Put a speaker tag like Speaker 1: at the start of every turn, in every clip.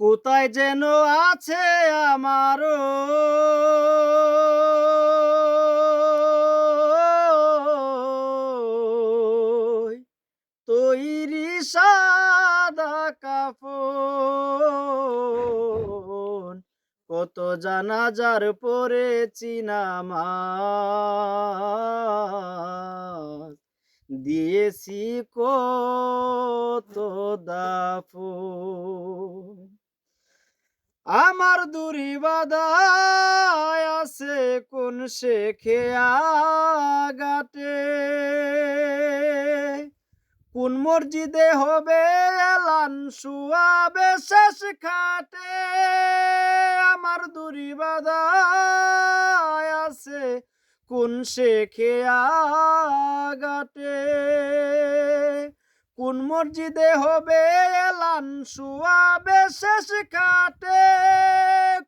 Speaker 1: কোথায় যেন আছে আমারও? তৈরি সাদা কাপড় কত জানাজার পরেছি নামাজ। দিয়েছি কত দাফন। আমার দুরি বাদায় আছে কোন শেখে গাটে কোন মসজিদে হবে এলান শুয়াবে শেষ খাটে? আমার দুরি আছে কোন শেখে গাটে কোন মসজিদে হবে এলান? শুয়াবে শেষ খাটে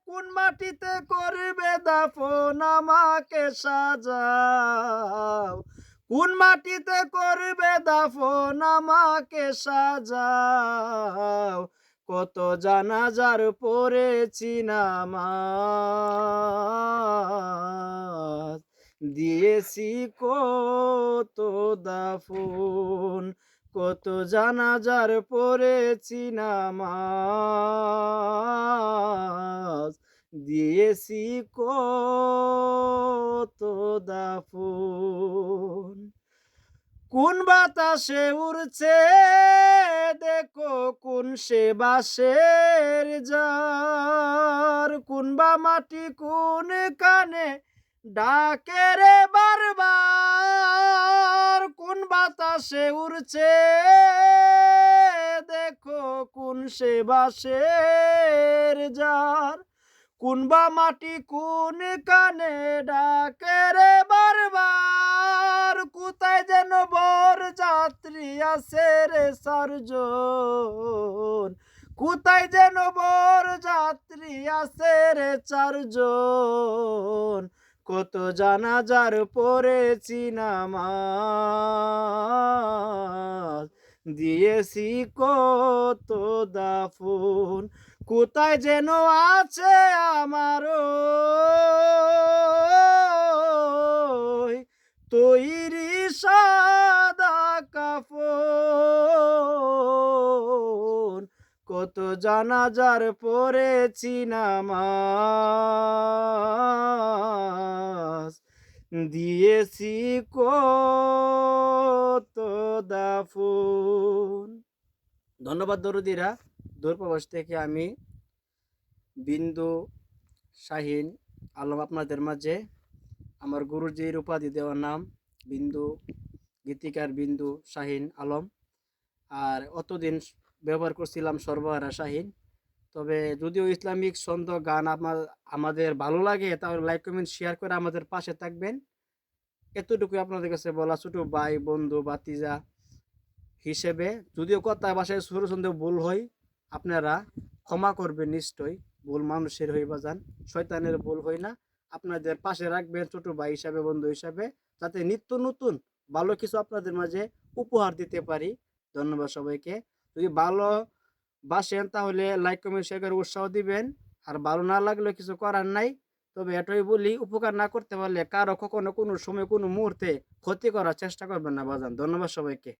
Speaker 1: কোন মাটিতে করবে দাফন? আমাকে সাজাও। কোন মাটিতে করবে দাফন? আমাকে সাজাও। কত জানাজার পড়েছি নামাজ। দিয়েছি কত দাফন? কত জানাজার পড়েছি নামাজ। দিয়েছি কত দাফন। কোন বাতাসে উড়ছে, দেখো কোন সে বাসের যার কোন বা মাটি কোন কানে ডাকে রে বারবার। বাতাসে উড়ছে। দেখো কোন সে বাসের যার কোন বা মাটি কোন কানে ডাকে রে বারবার। কোথায় যেন বর যাত্রী আছে রে চারজন। কোথায় যেন বর যাত্রী আছে রে চারজন। কত জানাজার পড়েছি নামাজ। দিয়েছি কত দাফন, কোথায় যেন আছে আমারও। তৈরি সাদা কাপড় কত জানাজার পড়েছি নামাজ। দিয়েছি কত দাফন। ধন্যবাদ দরুদিরা। দূরপ্রবাস থেকে আমি বিন্দু শাহিন আলম আপনাদের মাঝে। আমার গুরুজির উপাধি দেওয়ার নাম বিন্দু, গীতিকার বিন্দু শাহিন আলম। আর অতদিন ব্যবহার করছিলাম সর্বহারা শাহিন। তবে যদিও ইসলামিক ছন্দ, গান আমার, আমাদের ভালো লাগে, তাহলে লাইক কমেন্ট শেয়ার করে আমাদের পাশে থাকবেন। এতটুকুই আপনাদের কাছে বলা ছোট ভাই, বন্ধু বাতিজা হিসেবে। যদিও কথা বাসায় সুর ছন্দে ভুল হয়, আপনারা ক্ষমা করবেন নিশ্চয়ই, ভুল মানুষের হই বাজান শয়তানের ভুল হয় না। আপনাদের পাশে রাখবেন ছোট ভাই হিসাবে, বন্ধু হিসাবে, যাতে নিত্য নতুন ভালো কিছু আপনাদের মাঝে উপহার দিতে পারি। ধন্যবাদ সবাইকে। যদি ভালো বাসেন তাহলে লাইক কমেন্ট শেয়ার করে উৎসাহ দিবেন। আর ভালো না লাগলে কিছু করার নাই। তবে এটাই বলি, উপকার না করতে পারলে কারও কখনো কোনো সময়, কোনো মুহূর্তে ক্ষতি করার চেষ্টা করবেন না, বাজান। ধন্যবাদ সবাইকে।